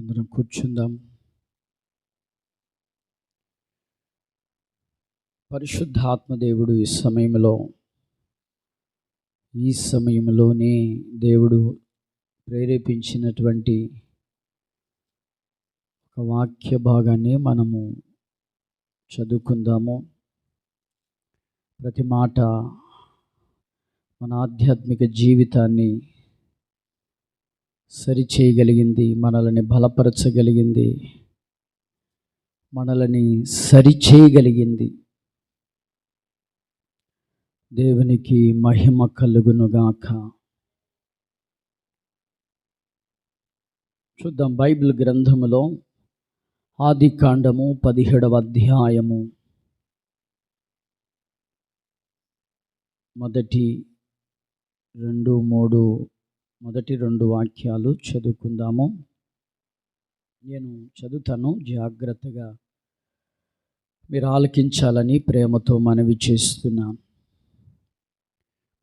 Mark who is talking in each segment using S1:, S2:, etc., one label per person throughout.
S1: అందరం కూర్చుందాం. పరిశుద్ధాత్మ దేవుడు ఈ సమయంలో ఈ సమయంలోనే దేవుడు ప్రేరేపించినటువంటి ఒక వాక్య భాగాన్ని మనము చదువుకుందాము. ప్రతి మాట మన ఆధ్యాత్మిక జీవితాన్ని సరిచేయగలిగింది మనల్ని బలపరచగలిగింది మనల్ని సరిచేయగలిగింది. దేవునికి మహిమ కలుగునుగాక. చూద్దాం బైబిల్ గ్రంథములో ఆది కాండము పదిహేడవ అధ్యాయము. మొదటి రెండు మూడు మొదటి రెండు వాక్యాలు చదువుకుందాము. నేను చదువుతాను జాగ్రత్తగా మీరు ఆలకించాలని ప్రేమతో మనవి చేస్తున్నాను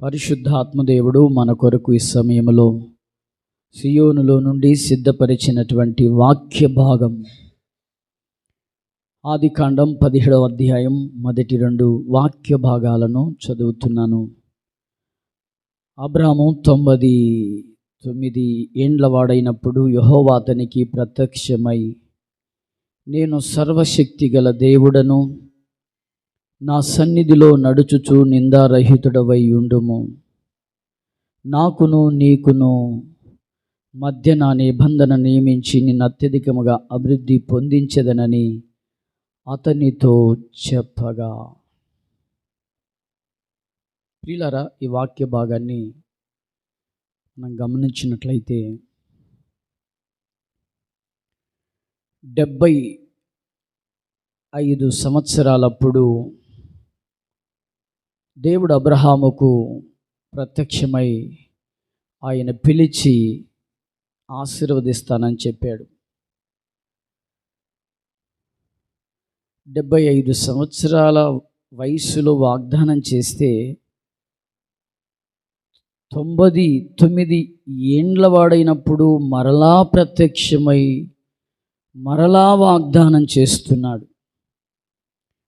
S1: పరిశుద్ధాత్మదేవుడు మన కొరకు ఈ సమయంలో సియోనులో నుండి సిద్ధపరిచినటువంటి వాక్య భాగం. ఆది కాండం పదిహేడవ అధ్యాయం మొదటి రెండు వాక్య భాగాలను చదువుతున్నాను. అబ్రాము తొమ్మిది తొమ్మిది ఏండ్ల వాడైనప్పుడు యహోవా అతనికి ప్రత్యక్షమై నేను సర్వశక్తి గల దేవుడను నా సన్నిధిలో నడుచుచు నిందారహితుడవై ఉండుము. నాకును నీకును మధ్య నా నిబంధన నియమించి నిన్ను అత్యధికముగా అభివృద్ధి పొందించదనని అతనితో చెప్పగా. ప్రియులారా ఈ వాక్య భాగాన్ని మనం గమనించినట్లయితే డెబ్బై ఐదు సంవత్సరాలప్పుడు దేవుడు అబ్రహాముకు ప్రత్యక్షమై ఆయన పిలిచి ఆశీర్వదిస్తానని చెప్పాడు. డెబ్బై ఐదు సంవత్సరాల వయసులో వాగ్దానం చేస్తే తొంభై తొమ్మిది ఏండ్ల వాడైనప్పుడు మరలా ప్రత్యక్షమై మరలా వాగ్దానం చేస్తున్నాడు.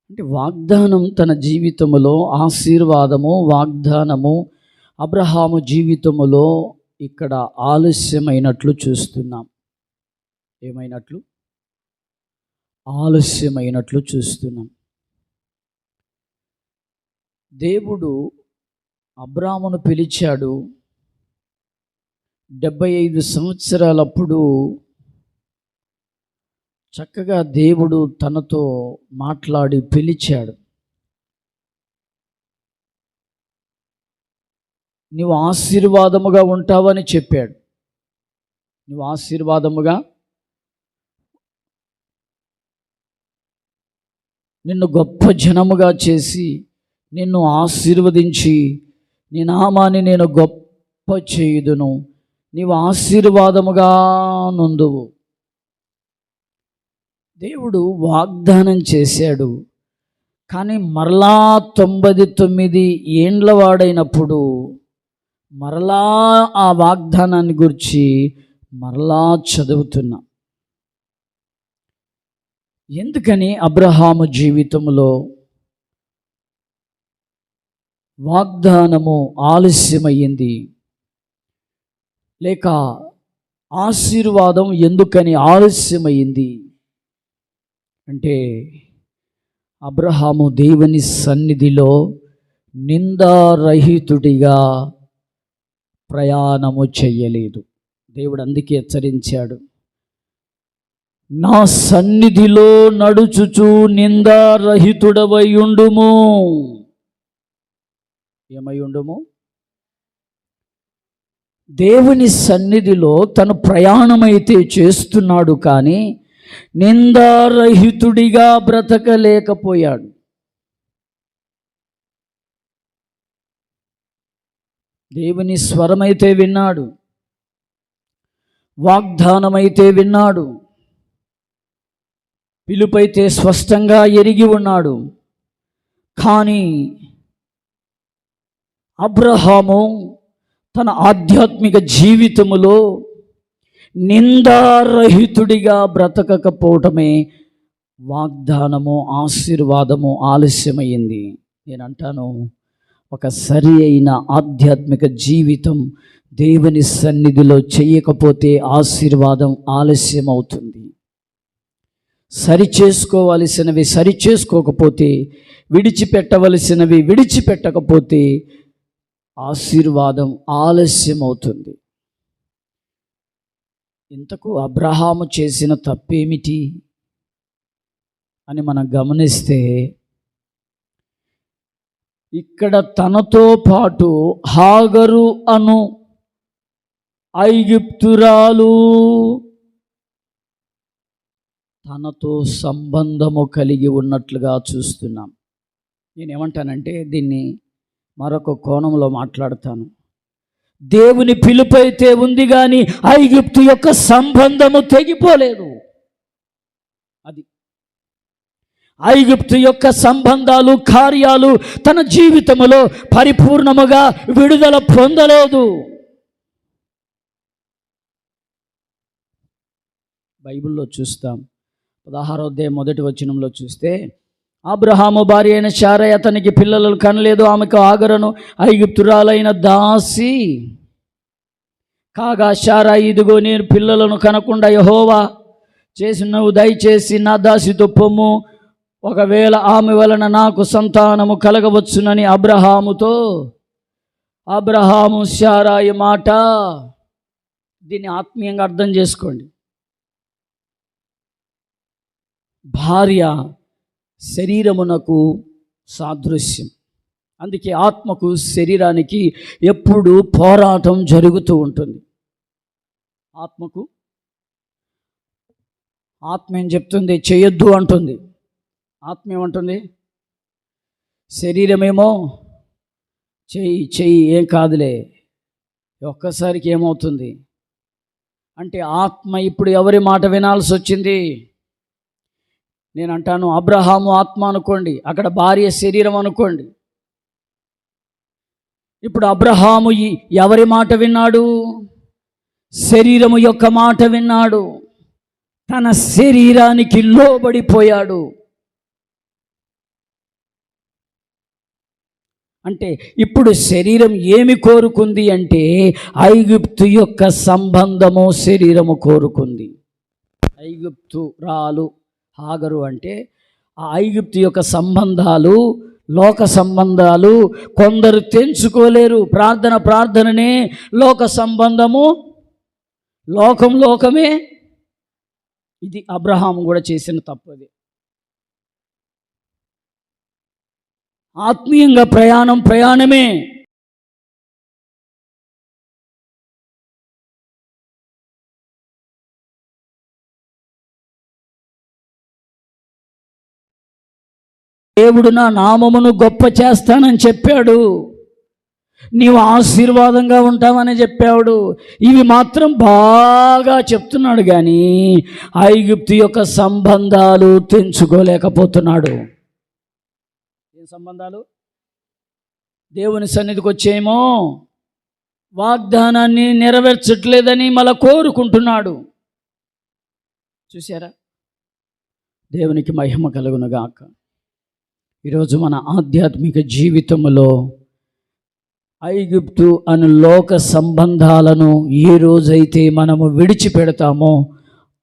S1: అంటే వాగ్దానం తన జీవితంలో ఆశీర్వాదము వాగ్దానము అబ్రహాము జీవితములో ఇక్కడ ఆలస్యమైనట్లు చూస్తున్నాం. ఏమైనట్లు? ఆలస్యమైనట్లు చూస్తున్నాం. దేవుడు అబ్రామును పిలిచాడు. డెబ్బై ఐదు సంవత్సరాలప్పుడు చక్కగా దేవుడు తనతో మాట్లాడి పిలిచాడు. నువ్వు ఆశీర్వాదముగా ఉంటావని చెప్పాడు. నువ్వు ఆశీర్వాదముగా నిన్ను గొప్ప జనముగా చేసి నిన్ను ఆశీర్వదించి నీ నామాన్ని నేను గొప్ప చేయుదును. నీవు ఆశీర్వాదముగా నుందువు దేవుడు వాగ్దానం చేశాడు. కానీ మరలా తొంభై తొమ్మిది ఏండ్ల వాడైనప్పుడు మరలా ఆ వాగ్దానాన్ని గురించి మరలా చదువుతున్నా. ఎందుకని అబ్రహాము జీవితంలో వాగ్దానము ఆలస్యమయ్యింది. లేక ఆశీర్వాదం ఎందుకని ఆలస్యమైంది అంటే అబ్రహాము దేవుని సన్నిధిలో నిందారహితుడిగా ప్రయాణము చెయ్యలేదు దేవుడు అందుకే హెచ్చరించాడు. నా సన్నిధిలో నడుచుచు నిందారహితుడవై ఉండుము. ఏమై ఉండము? దేవుని సన్నిధిలో తను ప్రయాణమైతే చేస్తున్నాడు కానీ నిందారహితుడిగా బ్రతకలేకపోయాడు. దేవుని స్వరమైతే విన్నాడు. వాగ్దానమైతే విన్నాడు. పిలుపైతే స్పష్టంగా ఎరిగి ఉన్నాడు. కానీ అబ్రహాము తన ఆధ్యాత్మిక జీవితములో నిందారహితుడిగా బ్రతకకపోవటమే వాగ్దానము ఆశీర్వాదము ఆలస్యమైంది. నేను అంటాను ఒక సరి అయిన ఆధ్యాత్మిక జీవితం దేవుని సన్నిధిలో చేయకపోతే ఆశీర్వాదం ఆలస్యం అవుతుంది సరి చేసుకోవలసినవి సరి చేసుకోకపోతే విడిచిపెట్టవలసినవి విడిచిపెట్టకపోతే ఆశీర్వాదం ఆలస్యం అవుతుంది ఇంతకు అబ్రహాము చేసిన తప్పేమిటి? అని మనం గమనిస్తే ఇక్కడ తనతో పాటు హాగరు అను ఐగిప్తురాలు తనతో సంబంధము కలిగి ఉన్నట్లుగా చూస్తున్నాం. నేనేమంటానంటే దీన్ని మరొక కోణంలో మాట్లాడతాను. దేవుని పిలుపైతే ఉంది కానీ ఐగుప్తు యొక్క సంబంధము తెగిపోలేదు. అది ఐగుప్తు యొక్క సంబంధాలు కార్యాలు తన జీవితములో పరిపూర్ణముగా విడుదల పొందలేదు. బైబిల్లో చూస్తాం. పదహారో మొదటి వచనంలో చూస్తే అబ్రహాము భార్య అయిన శారయ్య అతనికి పిల్లలు కనలేదు ఆమెకు ఆగరను. ఐగుప్తురాలైన దాసి. కాగా శారా ఇదిగో నేను పిల్లలను కనకుండా యహోవా చేసినవు దయచేసి నా దాసితో పొమ్ము. ఒకవేళ ఆమె వలన నాకు సంతానము కలగవచ్చునని అబ్రహాముతో. అబ్రహాము శారాయి మాట దీన్ని ఆత్మీయంగా అర్థం చేసుకోండి. భార్య శరీరమునకు సాదృశ్యం. అందుకే ఆత్మకు శరీరానికి ఎప్పుడు పోరాటం జరుగుతూ ఉంటుంది. ఆత్మకు ఆత్మ ఏం చెప్తుంది? చేయొద్దు అంటుంది. ఆత్మ ఏమంటుంది? శరీరమేమో చెయ్యి చెయ్యి ఏం కాదులే. ఒక్కసారికి ఏమవుతుంది? అంటే ఆత్మ ఇప్పుడు ఎవరి మాట వినాల్సి వచ్చింది? నేను అంటాను అబ్రహాము ఆత్మ అనుకోండి అక్కడ భార్య శరీరం అనుకోండి. ఇప్పుడు అబ్రహాము ఎవరి మాట విన్నాడు? శరీరము యొక్క మాట విన్నాడు. తన శరీరానికి లోబడిపోయాడు. అంటే ఇప్పుడు శరీరం ఏమి కోరుకుంది అంటే ఐగుప్తు యొక్క సంబంధము శరీరము కోరుకుంది. ఐగుప్తు రాలు. హాగరు అంటే ఆ ఐగుప్తు యొక్క సంబంధాలు లోక సంబంధాలు కొందరు తెంచుకోలేరు. ప్రార్థన ప్రార్థననే లోక సంబంధము. లోకం లోకమే. ఇది అబ్రహాం కూడా చేసిన తప్పది ఆత్మీయంగా ప్రయాణం ప్రయాణమే. దేవుడు నా నామమును గొప్ప చేస్తానని చెప్పాడు. నీవు ఆశీర్వాదంగా ఉంటావని చెప్పాడు. ఇవి మాత్రం బాగా చెప్తున్నాడు కానీ ఐగుప్తు యొక్క సంబంధాలు తెంచుకోలేకపోతున్నాడు. ఏం సంబంధాలు? దేవుని సన్నిధికి వచ్చేమో వాగ్దానాన్ని నెరవేర్చట్లేదని మళ్ళా కోరుకుంటున్నాడు. చూసారా దేవునికి మహిమ కలుగునుగాక. ఈరోజు మన ఆధ్యాత్మిక జీవితంలో ఐగుప్తు అను లోక సంబంధాలను ఏ రోజైతే మనము విడిచిపెడతామో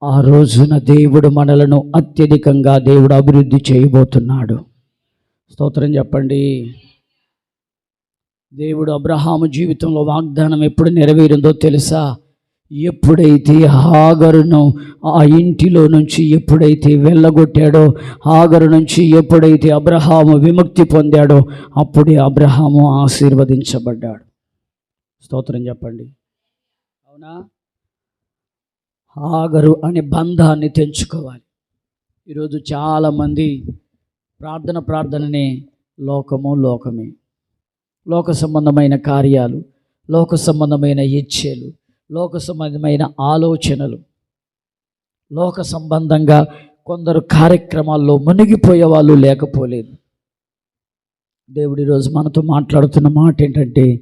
S1: ఆ రోజున దేవుడు మనలను అత్యధికంగా దేవుడు అభివృద్ధి చేయబోతున్నాడు. స్తోత్రం చెప్పండి. దేవుడు అబ్రహాము జీవితంలో వాగ్దానం ఎప్పుడు నెరవేరిందో తెలుసా? ఎప్పుడైతే హాగరును ఆ ఇంటిలో నుంచి ఎప్పుడైతే వెళ్ళగొట్టాడో హాగరు నుంచి ఎప్పుడైతే అబ్రహాము విముక్తి పొందాడో అప్పుడే అబ్రహాము ఆశీర్వదించబడ్డాడు. స్తోత్రం చెప్పండి. అవునా? హాగరు అనే బంధాన్ని తెంచుకోవాలి. ఈరోజు చాలామంది ప్రార్థన ప్రార్థననే లోకము లోకమే. లోక సంబంధమైన కార్యాలు లోక సంబంధమైన ఇచ్చేలు లోక సంబంధమైన ఆలోచనలు లోక సంబంధంగా కొందరు కార్యక్రమాల్లో మునిగిపోయే వాళ్ళు లేకపోలేదు. దేవుడు ఈరోజు మనతో మాట్లాడుతున్న మాట ఏంటంటే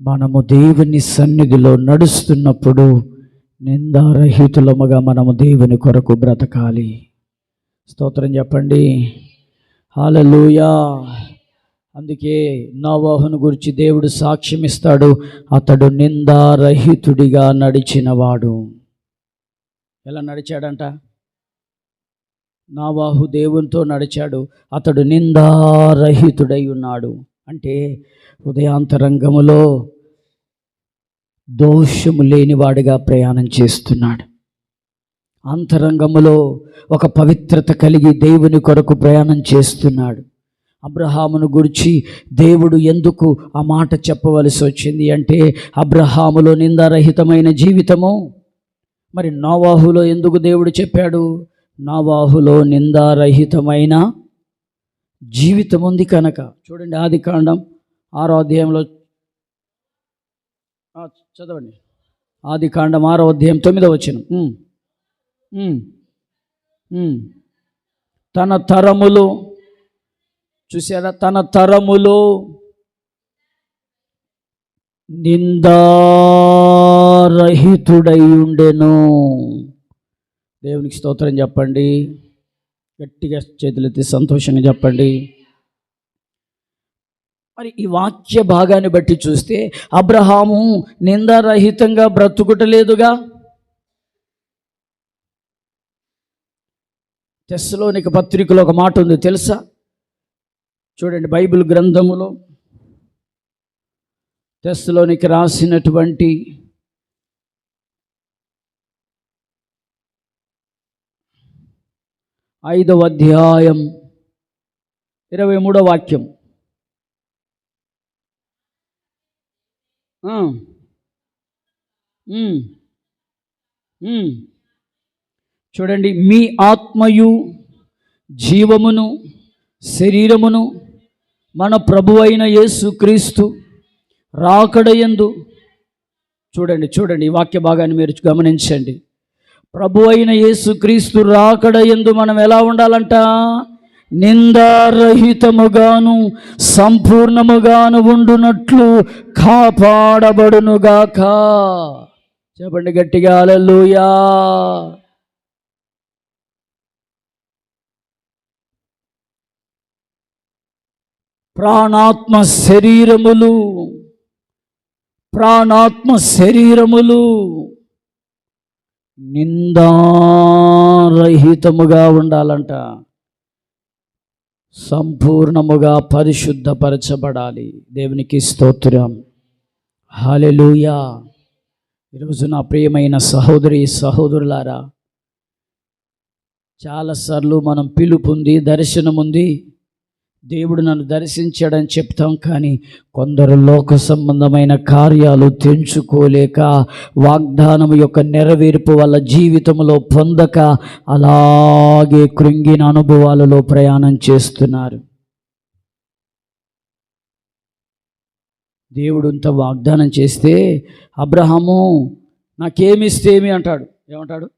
S1: మనము దేవుని సన్నిధిలో నడుస్తున్నప్పుడు నిందారహితులముగా మనము దేవుని కొరకు బ్రతకాలి. స్తోత్రం చెప్పండి. హాలలుయా అందుకే నోవాహును గురించి దేవుడు సాక్ష్యం ఇస్తాడు అతడు నిందారహితుడిగా నడిచినవాడు. ఎలా నడిచాడంట? నావాహు దేవునితో నడిచాడు. అతడు నిందారహితుడై ఉన్నాడు. అంటే ఉదయాంతరంగములో దోషము లేనివాడిగా ప్రయాణం చేస్తున్నాడు. అంతరంగములో ఒక పవిత్రత కలిగి దేవుని కొరకు ప్రయాణం చేస్తున్నాడు. అబ్రహామును గురించి దేవుడు ఎందుకు ఆ మాట చెప్పవలసి వచ్చింది అంటే అబ్రహాములో నిందారహితమైన జీవితము. మరి నోవాహులో ఎందుకు దేవుడు చెప్పాడు? నోవాహులో నిందారహితమైన జీవితం ఉంది కనుక. చూడండి ఆది కాండం ఆరో అధ్యాయంలో. చదవండి. ఆది కాండం ఆరో అధ్యాయం తొమ్మిదో వచ్చిన తన తరములు చూసారా తన తరములో నిందారహితుడై ఉండెను. దేవునికి స్తోత్రం చెప్పండి. గట్టిగా చేతులెత్తి సంతోషంగా చెప్పండి. మరి ఈ వాక్య భాగాన్ని బట్టి చూస్తే అబ్రహాము నిందారహితంగా బ్రతుకుటలేదుగా? తెస్సలోనిక పత్రికలో ఒక మాట ఉంది తెలుసా? చూడండి బైబిల్ గ్రంథములో టెస్ట్లోనికి రాసినటువంటి ఐదవ అధ్యాయం ఇరవై మూడో వాక్యం. చూడండి మీ ఆత్మయు జీవమును శరీరమును మన ప్రభు అయిన యేసుక్రీస్తు రాకడయందు చూడండి చూడండి ఈ వాక్య భాగాన్ని మీరు గమనించండి. ప్రభు అయిన యేసుక్రీస్తు రాకడయందు మనం ఎలా ఉండాలంట? నిందారహితముగాను సంపూర్ణముగాను ఉండునట్లు కాపాడబడునుగాక. చెప్పండి గట్టిగా అలలుయా ప్రాణాత్మ శరీరములు ప్రాణాత్మ శరీరములు నిందారహితముగా ఉండాలంట. సంపూర్ణముగా పరిశుద్ధపరచబడాలి. దేవునికి స్తోత్రం. హాలెలూయా ఈరోజు నా ప్రియమైన సహోదరి సహోదరులారా చాలాసార్లు మనం పిలుపు ఉంది దర్శనం ఉంది దేవుడు నన్ను దర్శించాడని చెప్తాం కానీ కొందరు లోక సంబంధమైన కార్యాలు తెంచుకోలేక వాగ్దానం యొక్క నెరవేర్పు వల్ల జీవితంలో పొందక అలాగే కృంగిన అనుభవాలలో ప్రయాణం చేస్తున్నారు. దేవుడు ఇంత వాగ్దానం చేస్తే అబ్రహము నాకేమిస్తే ఏమి అంటాడు. ఏమంటాడు?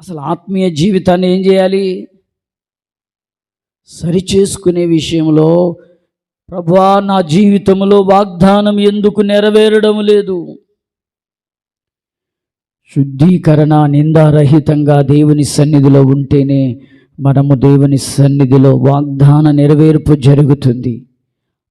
S1: అసలు ఆత్మీయ జీవితాన్ని ఏం చేయాలి? సరిచేసుకునే విషయంలో ప్రభా నా జీవితంలో వాగ్దానం ఎందుకు నెరవేరడం లేదు? శుద్ధీకరణ నిందారహితంగా దేవుని సన్నిధిలో ఉంటేనే మనము దేవుని సన్నిధిలో వాగ్దాన నెరవేర్పు జరుగుతుంది.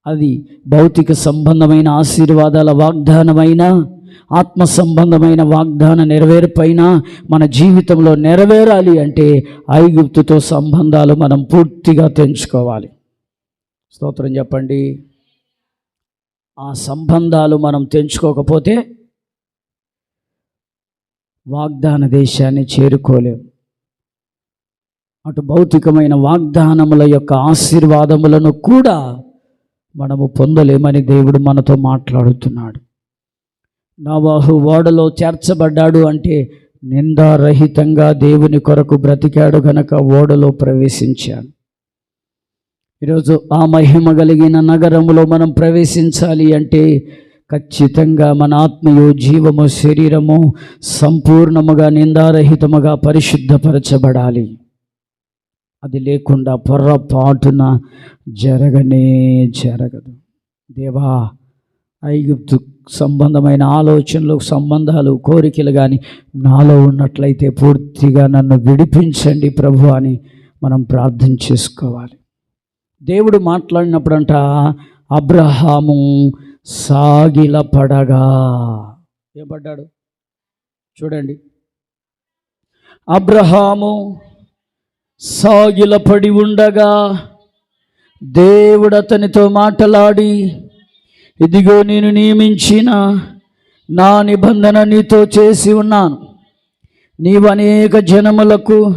S1: అది భౌతిక సంబంధమైన ఆశీర్వాదాల వాగ్దానమైన ఆత్మ సంబంధమైన వాగ్దాన నెరవేర్పైన మన జీవితంలో నెరవేరాలి అంటే ఐగుప్తుతో సంబంధాలు మనం పూర్తిగా తెంచుకోవాలి. స్తోత్రం చెప్పండి. ఆ సంబంధాలు మనం తెంచుకోకపోతే వాగ్దాన దేశాన్ని చేరుకోలేం. అటు భౌతికమైన వాగ్దానముల యొక్క ఆశీర్వాదములను కూడా మనము పొందలేమని దేవుడు మనతో మాట్లాడుతున్నాడు. నవాహు ఓడలో చేర్చబడ్డాడు అంటే నిందారహితంగా దేవుని కొరకు బ్రతికాడు గనక ఓడలో ప్రవేశించాడు. ఈరోజు ఆ మహిమ కలిగిన నగరములో మనం ప్రవేశించాలి అంటే ఖచ్చితంగా మన ఆత్మయు జీవము శరీరము సంపూర్ణముగా నిందారహితముగా పరిశుద్ధపరచబడాలి. అది లేకుండా పొర్రపాటున జరగనే జరగదు. దేవా ఐగుప్తు సంబంధమైన ఆలోచనలు సంబంధాలు కోరికలు కానీ నాలో ఉన్నట్లయితే పూర్తిగా నన్ను విడిపించండి ప్రభు అని మనం ప్రార్థన చేసుకోవాలి. దేవుడు మాట్లాడినప్పుడంట అబ్రహాము సాగిల పడగా చూడండి. అబ్రహాము సాగిల పడి ఉండగా దేవుడు అతనితో మాట్లాడి ఇదిగో నేను నియమించిన నా నిబంధన నీతో చేసి ఉన్నాను. నీవు అనేక జనములకు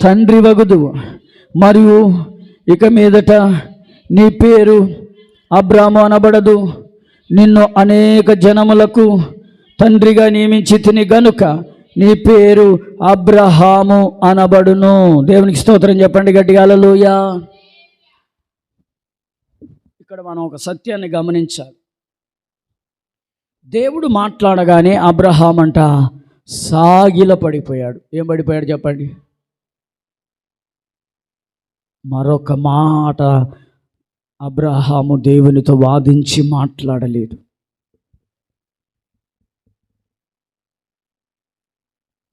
S1: తండ్రి వగదు మరియు ఇక మీదట నీ పేరు అబ్రాము అనబడదు. నిన్ను అనేక జనములకు తండ్రిగా నియమించి తిని గనుక నీ పేరు అబ్రహాము అనబడును. దేవునికి స్తోత్రం చెప్పండి గట్టిగా. హల్లెలూయా. ఇక్కడ మనం ఒక సత్యాన్ని గమనించాలి. దేవుడు మాట్లాడగానే అబ్రహాం అంట సాగిల పడిపోయాడు. ఏం పడిపోయాడు చెప్పండి? మరొక మాట అబ్రహాము దేవునితో వాదించి మాట్లాడలేదు.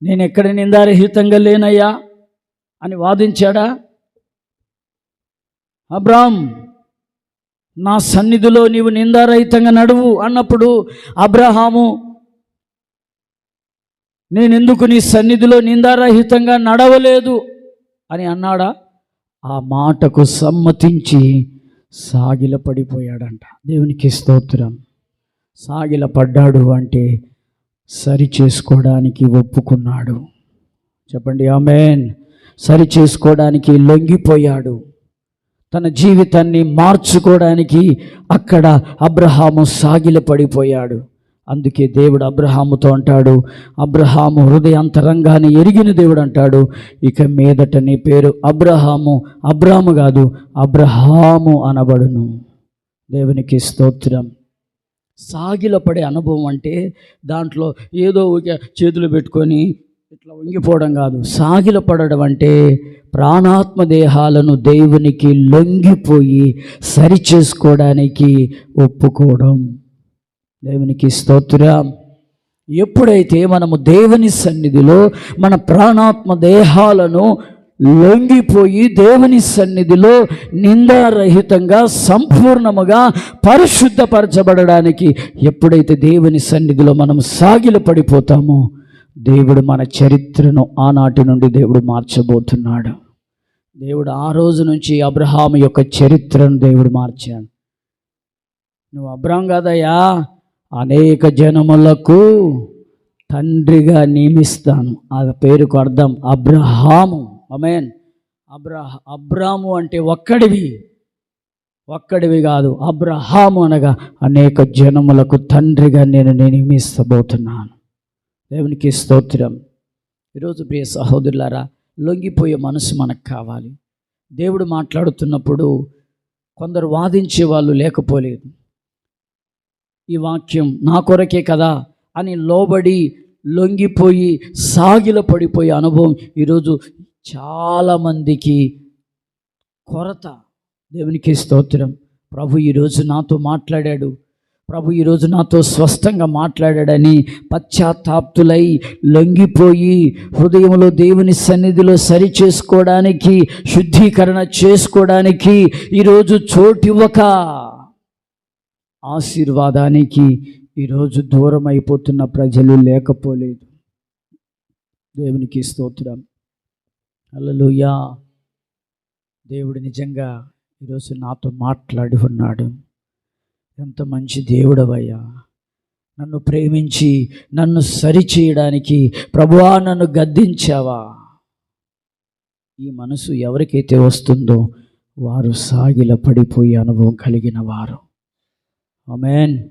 S1: నేను ఎక్కడ నిందారహితంగా లేనయ్యా అని వాదించాడా? అబ్రామ్ నా సన్నిధిలో నీవు నిందారహితంగా నడువు అన్నప్పుడు అబ్రహాము నేనెందుకు నీ సన్నిధిలో నిందారహితంగా నడవలేదు అని అన్నాడా? ఆ మాటకు సమ్మతించి సాగిల పడిపోయాడంట దేవునికి స్తోత్రం. సాగిల పడ్డాడు అంటే సరి చేసుకోవడానికి ఒప్పుకున్నాడు. చెప్పండి ఆమెన్. సరి చేసుకోవడానికి లొంగిపోయాడు. తన జీవితాన్ని మార్చుకోవడానికి అక్కడ అబ్రహాము సాగిల పడిపోయాడు. అందుకే దేవుడు అబ్రహాముతో అంటాడు అబ్రహాము హృదయాంతరంగాన్ని ఎరిగిన దేవుడు అంటాడు. ఇక మీదట నీ పేరు అబ్రహాము అబ్రాము కాదు అబ్రహాము అనబడును. దేవునికి స్తోత్రం. సాగిల పడే అనుభవం అంటే దాంట్లో ఏదో ఒక చేతులు పెట్టుకొని ఇట్లా వంగిపోవడం కాదు. సాగిల పడడం అంటే ప్రాణాత్మ దేహాలను దేవునికి లొంగిపోయి సరి చేసుకోవడానికి ఒప్పుకోవడం. దేవునికి స్తోత్రం. ఎప్పుడైతే మనము దేవుని సన్నిధిలో మన ప్రాణాత్మ దేహాలను లొంగిపోయి దేవుని సన్నిధిలో నిందారహితంగా సంపూర్ణముగా పరిశుద్ధపరచబడడానికి ఎప్పుడైతే దేవుని సన్నిధిలో మనం సాగిల పడిపోతామో దేవుడు మన చరిత్రను ఆనాటి నుండి దేవుడు మార్చబోతున్నాడు. దేవుడు ఆ రోజు నుంచి అబ్రహాం యొక్క చరిత్రను దేవుడు మార్చాడు. నువ్వు అబ్రహం కాదయ్యా అనేక జనములకు తండ్రిగా నియమిస్తాను. ఆ పేరుకు అర్థం అబ్రహాము. అమేన్ అబ్రహ అబ్రాము అంటే ఒక్కడివి. ఒక్కడివి కాదు అబ్రహాము అనగా అనేక జనములకు తండ్రిగా నేను నియమిస్తబోతున్నాను. దేవునికి స్తోత్రం. ఈరోజు ప్రియ సహోదరులారా లొంగిపోయే మనసు మనకు కావాలి. దేవుడు మాట్లాడుతున్నప్పుడు కొందరు వాదించే వాళ్ళు లేకపోలేదు. ఈ వాక్యం నా కొరకే కదా అని లోబడి లొంగిపోయి సాగిల పడిపోయే అనుభవం ఈరోజు చాలామందికి కొరత. దేవునికి స్తోత్రం. ప్రభు ఈరోజు నాతో మాట్లాడాడు. ప్రభు ఈరోజు నాతో స్పష్టంగా మాట్లాడాడని పశ్చాత్తాప్తులై లొంగిపోయి హృదయంలో దేవుని సన్నిధిలో సరి చేసుకోవడానికి శుద్ధీకరణ చేసుకోవడానికి ఈరోజు చోటివ్వక ఆశీర్వాదానికి ఈరోజు దూరం అయిపోతున్న ప్రజలు లేకపోలేదు. దేవునికి స్తోత్రం. అల్లలుయా దేవుడు నిజంగా ఈరోజు నాతో మాట్లాడి ఉన్నాడు. ఎంత మంచి దేవుడవయ్యా. నన్ను ప్రేమించి నన్ను సరిచేయడానికి ప్రభువా నన్ను గద్దించావా. ఈ మనసు ఎవరికైతే వస్తుందో వారు సాగిల పడిపోయే అనుభవం కలిగిన వారు. ఆమెన్.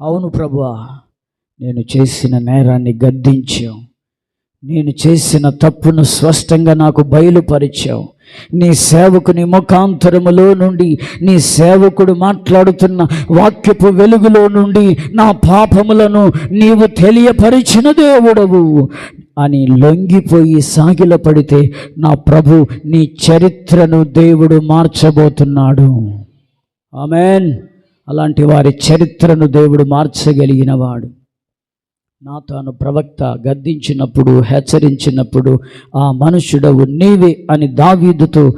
S1: అవును ప్రభువా నేను చేసిన నేరాన్ని గద్దించావు. నేను చేసిన తప్పును స్పష్టంగా నాకు బయలుపరిచావు. నీ సేవకుని ముఖాంతరములో నుండి నీ సేవకుడు మాట్లాడుతున్న వాక్యపు వెలుగులో నుండి నా పాపములను నీవు తెలియపరిచిన దేవుడవు అని లొంగిపోయి సాగిల పడితే నా ప్రభు నీ చరిత్రను దేవుడు మార్చబోతున్నాడు. ఆమెన్. అలాంటి వారి చరిత్రను దేవుడు మార్చగలిగినవాడు. నా తాను ప్రవక్త గద్దించినప్పుడు హెచ్చరించినప్పుడు ఆ మనుషుడవు నీవే అని దావీదుతో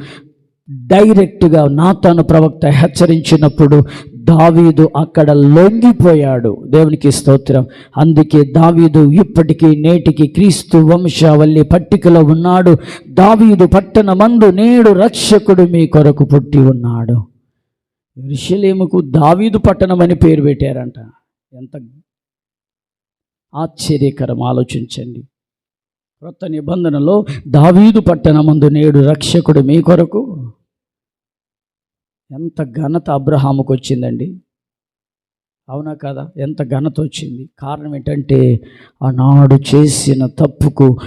S1: డైరెక్ట్గా నా తాను ప్రవక్త హెచ్చరించినప్పుడు దావీదు అక్కడ లొంగిపోయాడు. దేవునికి స్తోత్రం. అందుకే దావీదు ఇప్పటికీ నేటికి క్రీస్తు వంశావల్లి పట్టికలో ఉన్నాడు. దావీదు పట్టణ మందు నేడు రక్షకుడు మీ కొరకు పుట్టి ఉన్నాడు. ఋషులేముకు దావీదు పట్టణం అని పేరు పెట్టారంట. ఎంత ఆశ్చర్యకరం. ఆలోచించండి. క్రొత్త నిబంధనలో దావీదు పట్టణమందు నేడు రక్షకుడు మీ కొరకు. ఎంత ఘనత అబ్రహాముకు వచ్చిందండి. అవునా కదా? ఎంత ఘనత వచ్చింది. కారణం ఏంటంటే ఆనాడు చేసిన తప్పుకు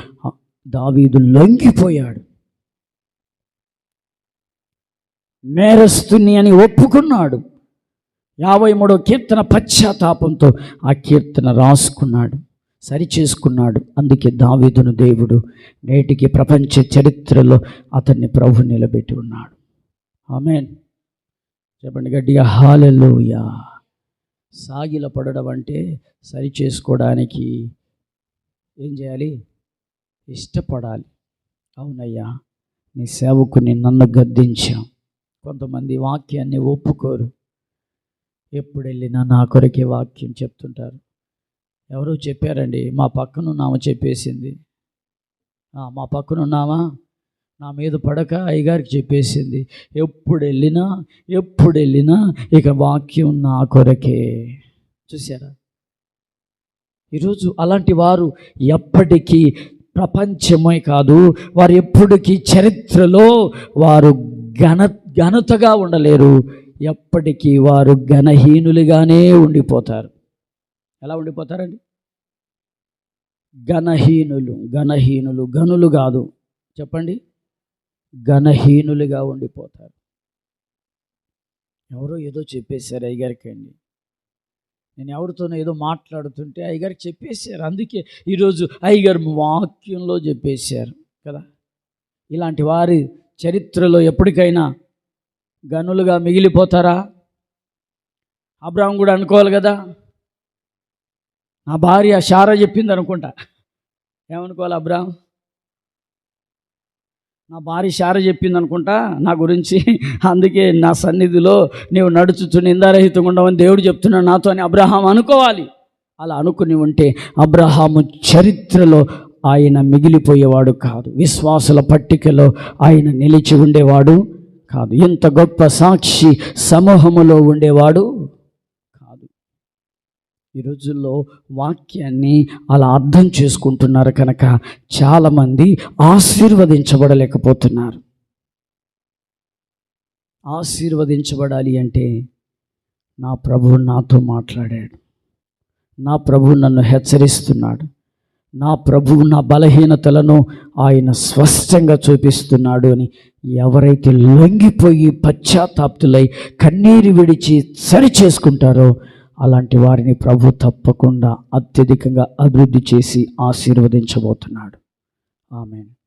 S1: దావీదు లొంగిపోయాడు. నేరస్తుని అని ఒప్పుకున్నాడు. యాభై మూడో కీర్తన పశ్చాత్తాపంతో ఆ కీర్తన రాసుకున్నాడు సరి చేసుకున్నాడు అందుకే దావీదును దేవుడు నేటికి ప్రపంచ చరిత్రలో అతన్ని ప్రభు నిలబెట్టి ఉన్నాడు. ఆమెన్. చెప్పండి గట్టిగా హాలెలుయా. సాగిల పడడం అంటే సరి చేసుకోవడానికి ఏం చేయాలి? ఇష్టపడాలి. అవునయ్యా నీ సేవకుని నన్ను గద్దించాం కొంతమంది వాక్యాన్ని ఒప్పుకోరు. ఎప్పుడు వెళ్ళినా నా కొరకే వాక్యం చెప్తుంటారు. ఎవరో చెప్పారండి మా పక్కనున్నామా చెప్పేసింది. మా పక్కనున్నామా నా మీద పడక అయ్యగారికి చెప్పేసింది. ఎప్పుడు వెళ్ళినా ఎప్పుడు వెళ్ళినా ఇక వాక్యం నా కొరకే. చూసారా ఈరోజు అలాంటి వారు ఎప్పటికీ ప్రపంచమే కాదు వారు ఎప్పటికీ చరిత్రలో వారు ఘన ఘనతగా ఉండలేరు. ఎప్పటికీ వారు ఘనహీనులుగానే ఉండిపోతారు. ఎలా ఉండిపోతారండి? ఘనహీనులు ఘనహీనులు గనులు కాదు. చెప్పండి. ఘనహీనులుగా ఉండిపోతారు. ఎవరో ఏదో చెప్పేశారు అయ్యగారికి అండి నేను ఎవరితోనో ఏదో మాట్లాడుతుంటే అయ్యగారికి చెప్పేశారు. అందుకే ఈరోజు అయ్యగారు వాక్యంలో చెప్పేశారు కదా. ఇలాంటి వారి చరిత్రలో ఎప్పటికైనా గనులుగా మిగిలిపోతారా? అబ్రాహం కూడా అనుకోవాలి కదా? నా భార్య షారా చెప్పింది అనుకుంటా. ఏమనుకోవాలి అబ్రాహం? నా భార్య షార చెప్పింది అనుకుంటా నా గురించి. అందుకే నా సన్నిధిలో నీవు నడుచుచు నిందారహితంగా ఉండవని దేవుడు చెప్తున్నాడు నాతో అని అబ్రహాం అనుకోవాలి. అలా అనుకుని ఉంటే అబ్రహాము చరిత్రలో ఆయన మిగిలిపోయేవాడు కాదు. విశ్వాసుల పట్టికలో ఆయన నిలిచి ఉండేవాడు. కాదు. ఇంత గొప్ప సాక్షి సమూహములో ఉండేవాడు? కాదు. ఈ రోజుల్లో వాక్యాన్ని అలా అర్థం చేసుకుంటున్నారు కనుక చాలామంది ఆశీర్వదించబడలేకపోతున్నారు. ఆశీర్వదించబడాలి అంటే నా ప్రభు నాతో మాట్లాడాడు. నా ప్రభు నన్ను హెచ్చరిస్తున్నాడు. నా ప్రభు నా బలహీనతలను ఆయన స్పష్టంగా చూపిస్తున్నాడు అని ఎవరైతే లొంగిపోయి పశ్చాత్తాప్తులై కన్నీరు విడిచి సరి చేసుకుంటారో అలాంటి వారిని ప్రభు తప్పకుండా అత్యధికంగా అభివృద్ధి చేసి ఆశీర్వదించబోతున్నాడు. ఆమెను.